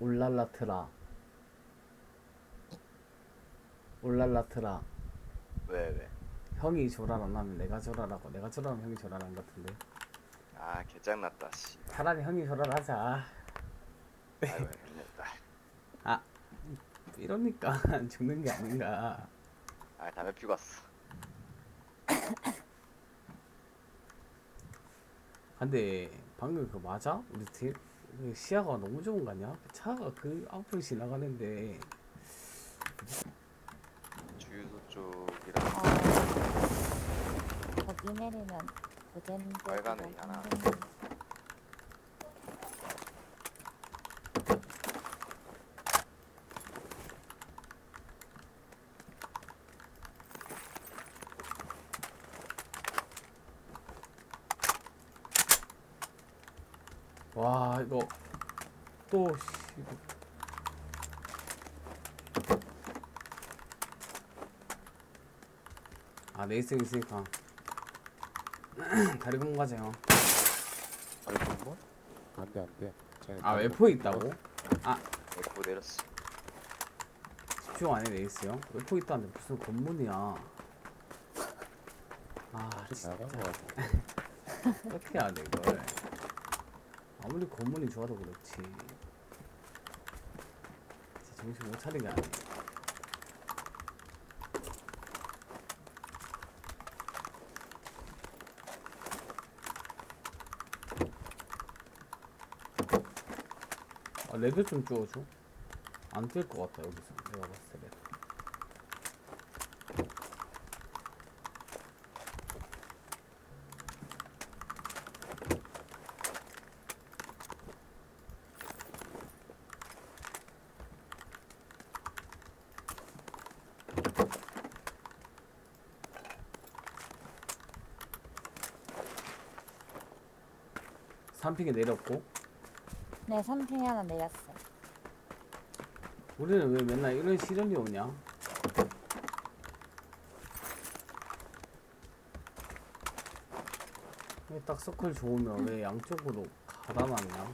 울랄라트라 울랄라트라 왜 왜? 형이 조랄 안 하면 내가 조랄하고 내가 조랄하면 형이 조랄한 것 같은데 아 개짱났다 씨. 차라리 형이 조랄하자 아이고. 아 이러니까 죽는 게 아닌가 아 담배 피고 왔어. 근데 방금 그 맞아? 우리 뒤, 그 시야가 너무 좋은 거 아니야? 차가 그 앞을 지나가는데 주유소 쪽이랑 어, 거기 내리면 고젠 빨간 애 하나. 와 이거 또 씨, 이거. 아 레이싱 있으니까 다리 공가세요 아니 정말? 안돼 안돼. 아 웨포에 있다고? 에코 내렸어. 집중 안해 레이스요? 웨포 있다는데 무슨 건물이야 아좀 진짜 나간 거 같아. 어떻게 해야 돼 이걸 아무리 건물이 좋아도 그렇지. 진짜 정신 못 차리게 하네 아 레드 좀 주워줘. 안 뜰 것 같다 여기서. 내가 봤을 때 레드 삼픽에 내렸고 네, 3층에 하나 내렸어. 우리는 왜 맨날 이런 시련이 오냐? 왜딱 서클 좋으면 왜 양쪽으로 가다 놨냐?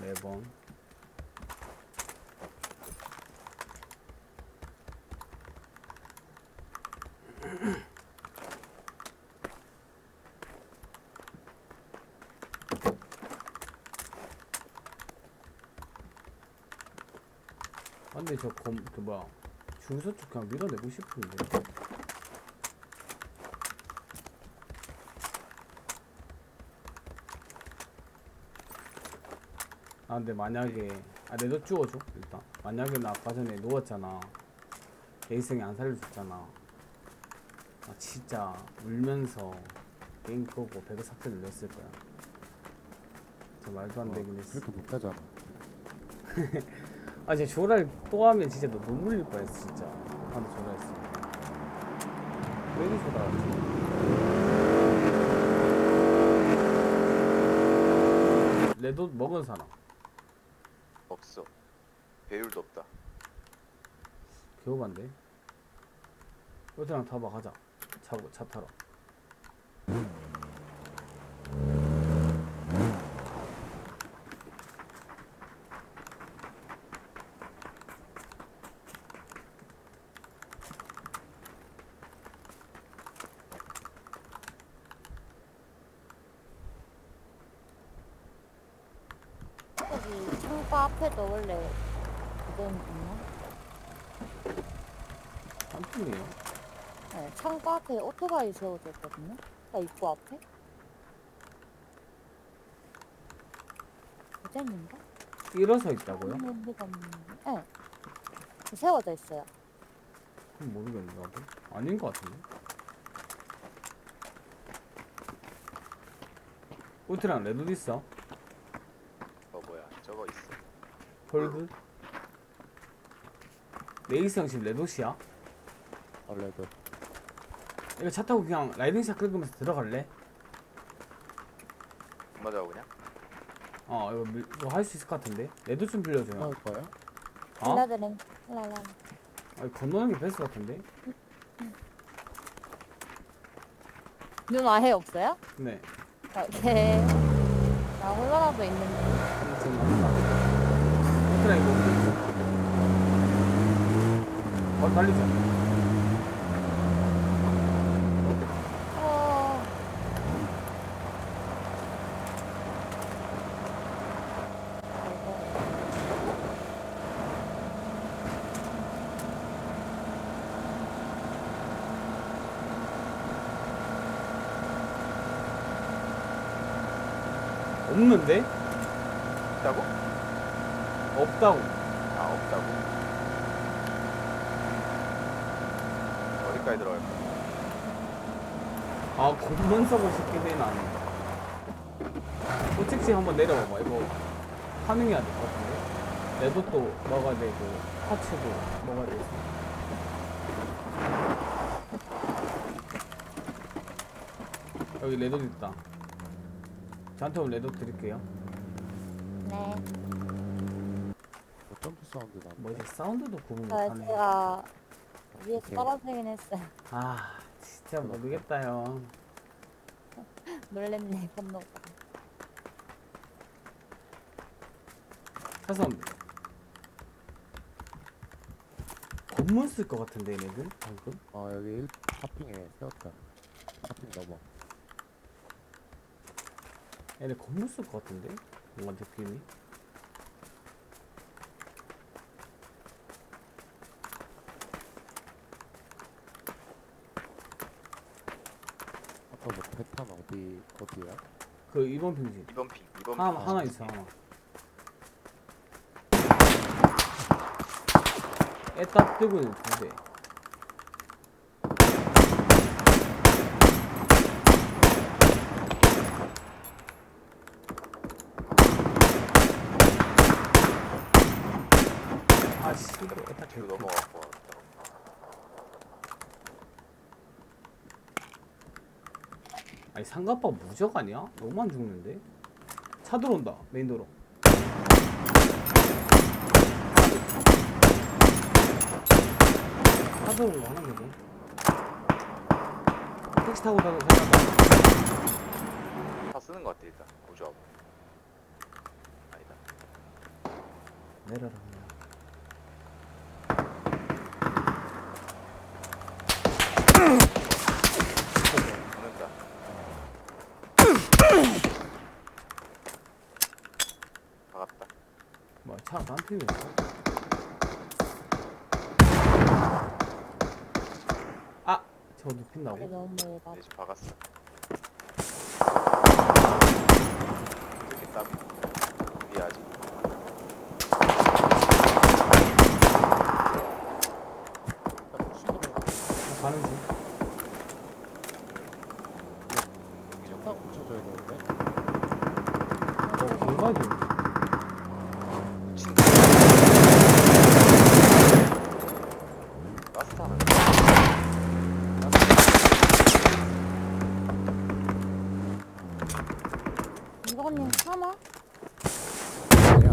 매번 근데 저 검, 그 뭐야. 중소 쪽 그냥 밀어내고 싶은데. 아 근데 만약에 아 내도 주워줘 일단. 만약에 나 아까 전에 누웠잖아. 레이승이 안 살려줬잖아. 아 진짜 울면서 게임 끄고 배그 사태 늘렸을 거야. 저 말도 안 되긴 했어. 그렇게 못하잖아. 아 진짜 조랄 또 하면 진짜 너 눈물 흘릴 뻔했어 진짜 한번 조랄했어 왜 이리 조랄하지? 레도 먹은 사람 없어. 배율도 없다. 겨우간데 어디랑 타봐 가자 차, 차 타러 여기 창고 앞에도 원래 고젠 있나? 한푼이에요 네, 창고 앞에 오토바이 세워져 있거든요. 나 입구 앞에. 고젠인가? 일어서 있다고요? 있는 데가 없는데. 네. 세워져 있어요. 그럼 모르겠네 나도 아닌 것 같은데 울트랑 레도 있어? 어 뭐야? 저거 있어. 헐드? 레이스 형식 레도시야? 원래도 이거 차 타고 그냥 라이딩샷 긁으면서 들어갈래? 맞아 그냥? 어 이거, 밀- 이거 할 수 있을 것 같은데 레드 좀 빌려줘요 나올 거야? 어? 일라드랭. 랄라. 아니 건너는 게 베스트 같은데? 눈 아예 없어요? 네 아, 오케이. 나 홀라라도 있는데. 지금 맞 다 오토라이 뭐 어, 달리자. 어. 없는데? 있다고? 없다고. 아 없다고. 어디까지 들어갈 거야? 아, 싶긴 해, 나는. 꼬칙지 한번 내려봐봐. 이거 파밍해야 될 것 같은데? 레도도 먹어야 되고, 파츠도 먹어야 되고. 여기 레도 있다. 저한테 오면 레도 드릴게요. 네. 뭐 점프 사운드 나. 뭐 이제 사운드도 구분 아, 못하네. 제가 위에서 오케이. 떨어지긴 했어요. 아, 진짜 모르겠다요. 놀랬네, 건너가. 사선 검문 쓸 것 같은데 얘네들 방금 어 여기 1 파핑에 세웠다. 파핑 넘어. 얘네 검문 쓸 것 같은데 뭔가 느낌이 뭐 패턴 어디 어디야? 그 2번 핑지 2번 핑. 2번 하나 핑. 하나 있어 하나 애딱 뜨고 있는 두대 아씨 이거 애딱 뒤로 개꿀. 넘어가고 왔다. 아니 상가빠 무적 아니야? 너무 안 죽는데? 차 들어온다 메인 도로 차 들어온 거 하나 거든 택시 타고 가도 상가빠 다 쓰는 것 같아 일단. 고조하고. 아니다. 내려라 그냥 죽는다. 박았다. 딴 팀이었어 아! 저거 이게 눕힌다고? 너무 예다. 내집 박았어. 이렇게 땀이. 우리 아직. 일단 수도로 나 가는 중 이 정도. 딱 붙여줘야 되는데. 어, 개가지 친구. 마스터 하나. 이거님 참아? 아니야.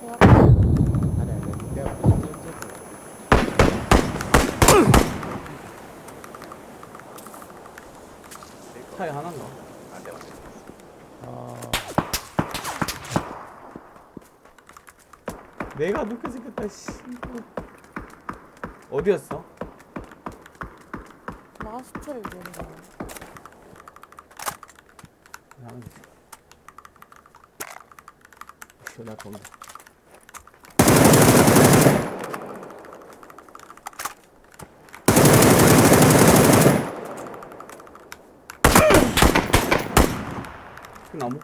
제가 아니 아니 내가 무슨 센스를 차에 하나인가? 안 돼, 맞지. 아 내가 늦게 생겼다 씨. 어디였어? 하는 거지 씨, 나그 나무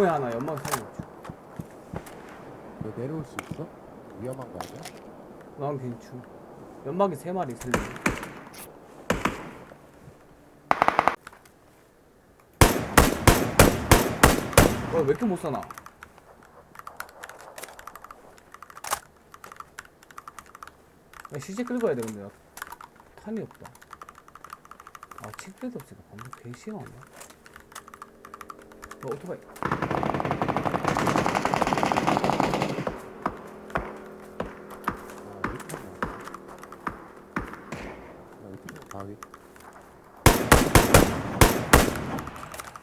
나무에 하나 연막 세워놓자 너 내려올 수 있어? 위험한 거 아니야? 난 괜찮. 연막이 세 마리 있을래. 어, 왜 이렇게 못 사나? 야, 시제 끌고 가야 돼, 근데. 나 탄이 없다. 아, 칙배도 없으니까 방금 개시가 없나? 오토바이. 아기.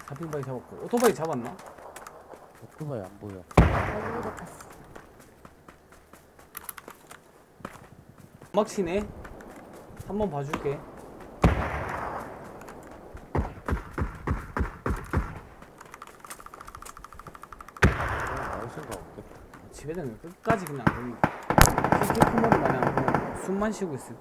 사핑바이 잡았고 오토바이 잡았나? 오토바이 안 보여. 어디로 갔어? 막 치네. 한번 봐줄게. 되면 끝까지 그냥 거기 피켓머리 마냥 그냥 숨만 쉬고 있을.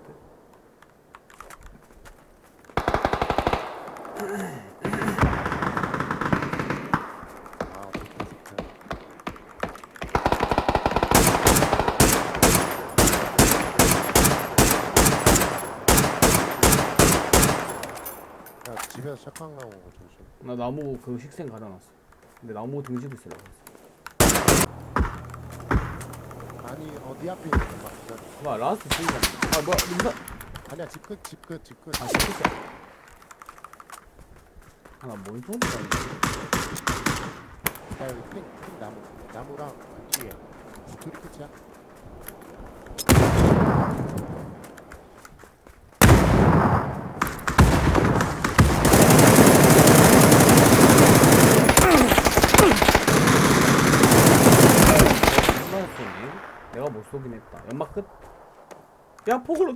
야, 집에서 나온 거 조심. 나 나무 그 식생 가려놨어 근데 나무 있으려고 했어 아니, 어디 앞에 있는 거 기다려. 봐 라스트 진짜 아 뭐야 민사 아니야, 집 끝, 집 끝, 집 끝. 아 진짜 아나 있네 야, 여기 큰, 큰 나무. 나무랑 그 뒤에. 둘이 끝이야? 얼마나 쏘니? 내가 못 쏘긴 했다 연막 끝? 야 폭으